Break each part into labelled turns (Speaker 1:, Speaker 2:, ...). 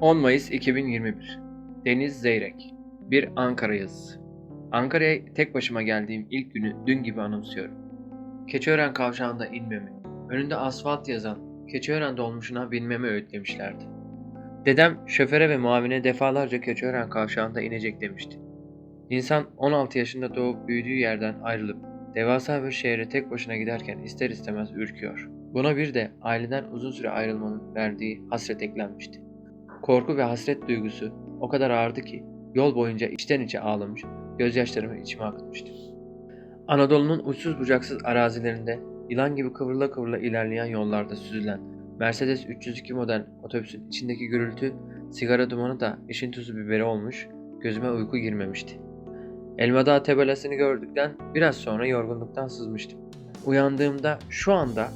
Speaker 1: 10 Mayıs 2021 Deniz Zeyrek Bir Ankara yazısı Ankara'ya tek başıma geldiğim ilk günü dün gibi anımsıyorum. Keçiören kavşağında inmemi, önünde asfalt yazan Keçiören dolmuşuna binmemi öğütlemişlerdi. Dedem şoföre ve muavine defalarca Keçiören kavşağında inecek demişti. İnsan 16 yaşında doğup büyüdüğü yerden ayrılıp devasa bir şehre tek başına giderken ister istemez ürküyor. Buna bir de aileden uzun süre ayrılmanın verdiği hasret eklenmişti. Korku ve hasret duygusu o kadar ağırdı ki yol boyunca içten içe ağlamış, gözyaşlarımı içime akıtmıştım. Anadolu'nun uçsuz bucaksız arazilerinde yılan gibi kıvrıla kıvrıla ilerleyen yollarda süzülen Mercedes 302 model otobüsün içindeki gürültü, sigara dumanı da işin tuzu biberi olmuş, gözüme uyku girmemişti. Elmadağ tabelasını gördükten biraz sonra yorgunluktan sızmıştım. Uyandığımda şu anda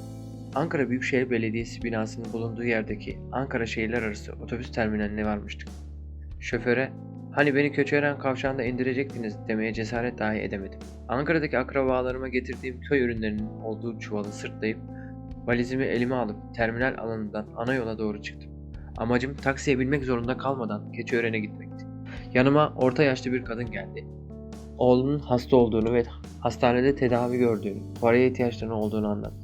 Speaker 1: Ankara Büyükşehir Belediyesi binasının bulunduğu yerdeki Ankara Şehirler Arası otobüs terminaline varmıştık. Şoföre hani beni Köçören kavşağında indirecektiniz demeye cesaret dahi edemedim. Ankara'daki akrabalarıma getirdiğim köy ürünlerinin olduğu çuvalı sırtlayıp valizimi elime alıp terminal alanından ana yola doğru çıktım. Amacım taksiye binmek zorunda kalmadan Keçiören'e gitmekti. Yanıma orta yaşlı bir kadın geldi. Oğlunun hasta olduğunu ve hastanede tedavi gördüğünü, paraya ihtiyaçlarının olduğunu anlattı.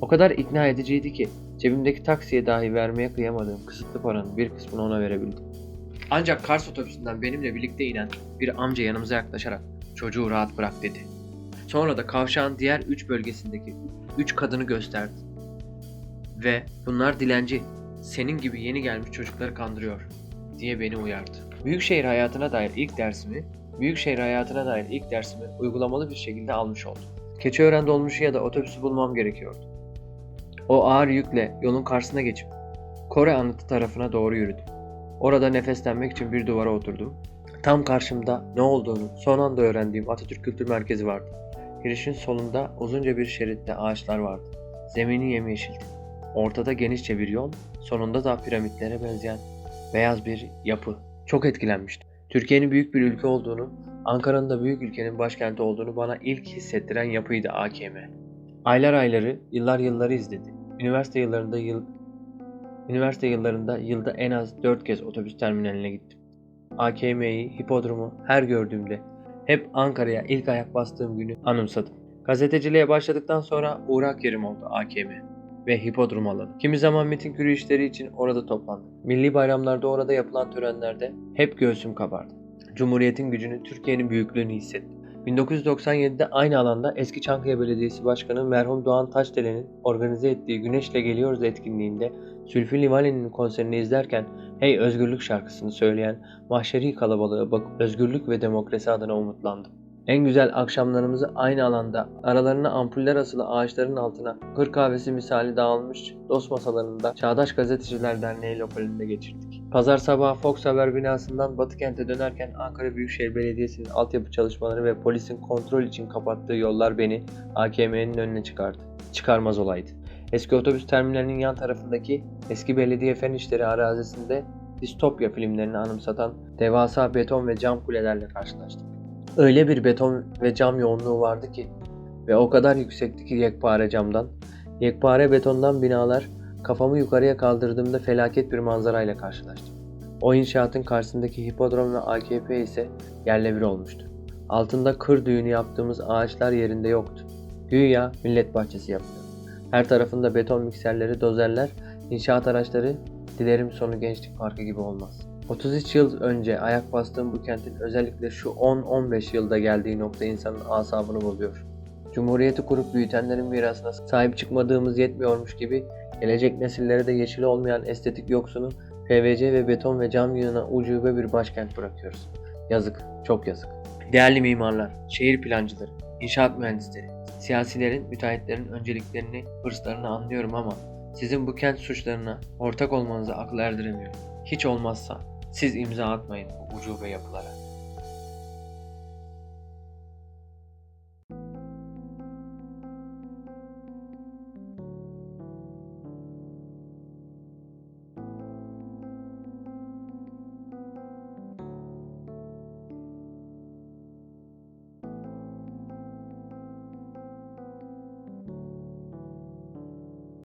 Speaker 1: O kadar ikna ediciydi ki cebimdeki taksiye dahi vermeye kıyamadığım kısıtlı paranın bir kısmını ona verebildim. Ancak Kars otobüsünden benimle birlikte inen bir amca yanımıza yaklaşarak çocuğu rahat bırak dedi. Sonra da kavşağın diğer üç bölgesindeki üç kadını gösterdi. Ve bunlar dilenci, senin gibi yeni gelmiş çocukları kandırıyor diye beni uyardı. Büyükşehir hayatına dair ilk dersimi, büyükşehir hayatına dair ilk dersimi uygulamalı bir şekilde almış oldum. Keçiören dolmuşu ya da otobüsü bulmam gerekiyordu. O ağır yükle yolun karşısına geçip Kore anıtı tarafına doğru yürüdüm. Orada nefeslenmek için bir duvara oturdum. Tam karşımda ne olduğunu son anda öğrendiğim Atatürk Kültür Merkezi vardı. Girişin solunda uzunca bir şeritte ağaçlar vardı. Zemini yemyeşildi. Ortada genişçe bir yol, sonunda da piramitlere benzeyen beyaz bir yapı. Çok etkilenmiştim. Türkiye'nin büyük bir ülke olduğunu, Ankara'nın da büyük ülkenin başkenti olduğunu bana ilk hissettiren yapıydı AKM. Aylar ayları, yıllar yılları izledi. Üniversite yıllarında yıl Üniversite yıllarında yılda en az 4 kez otobüs terminaline gittim. AKM'yi, hipodromu her gördüğümde hep Ankara'ya ilk ayak bastığım günü anımsadım. Gazeteciliğe başladıktan sonra uğrak yerim oldu AKM ve hipodrom alanı. Kimi zaman miting yürüyüşleri için orada toplandık. Milli bayramlarda orada yapılan törenlerde hep göğsüm kabardı. Cumhuriyetin gücünü, Türkiye'nin büyüklüğünü hissettim. 1997'de aynı alanda eski Çankaya Belediyesi Başkanı merhum Doğan Taşdelen'in organize ettiği Güneşle Geliyoruz etkinliğinde Zülfü Livaneli'nin konserini izlerken Hey Özgürlük şarkısını söyleyen mahşeri kalabalığa bakıp özgürlük ve demokrasi adına umutlandım. En güzel akşamlarımızı aynı alanda, aralarına ampuller asılı ağaçların altına, kır kahvesi misali dağılmış dost masalarında Çağdaş Gazeteciler Derneği lokalinde geçirdik. Pazar sabahı Fox Haber binasından Batı kente dönerken Ankara Büyükşehir Belediyesi'nin altyapı çalışmaları ve polisin kontrol için kapattığı yollar beni AKM'nin önüne çıkardı. Çıkarmaz olaydı. Eski otobüs terminalinin yan tarafındaki eski belediye fen işleri arazisinde distopya filmlerini anımsatan devasa beton ve cam kulelerle karşılaştık. Öyle bir beton ve cam yoğunluğu vardı ki ve o kadar yüksekti ki yekpare camdan, yekpare betondan binalar kafamı yukarıya kaldırdığımda felaket bir manzarayla karşılaştım. O inşaatın karşısındaki hipodrom ve AKP ise yerle bir olmuştu. Altında kır düğünü yaptığımız ağaçlar yerinde yoktu. Güya millet bahçesi yapılıyor. Her tarafında beton mikserleri, dozerler, inşaat araçları, dilerim sonu gençlik parkı gibi olmaz. 33 yıl önce ayak bastığım bu kentin özellikle şu 10-15 yılda geldiği nokta insanın asabını bozuyor. Cumhuriyeti kurup büyütenlerin mirasına sahip çıkmadığımız yetmiyormuş gibi gelecek nesillere de yeşili olmayan estetik yoksunu PVC ve beton ve cam yığına ucube bir başkent bırakıyoruz. Yazık, çok yazık. Değerli mimarlar, şehir plancıları, inşaat mühendisleri, siyasilerin, müteahhitlerin önceliklerini, hırslarını anlıyorum ama sizin bu kent suçlarına ortak olmanızı akıl erdiremiyorum. Hiç olmazsa siz imza atmayın bu ucube yapılara.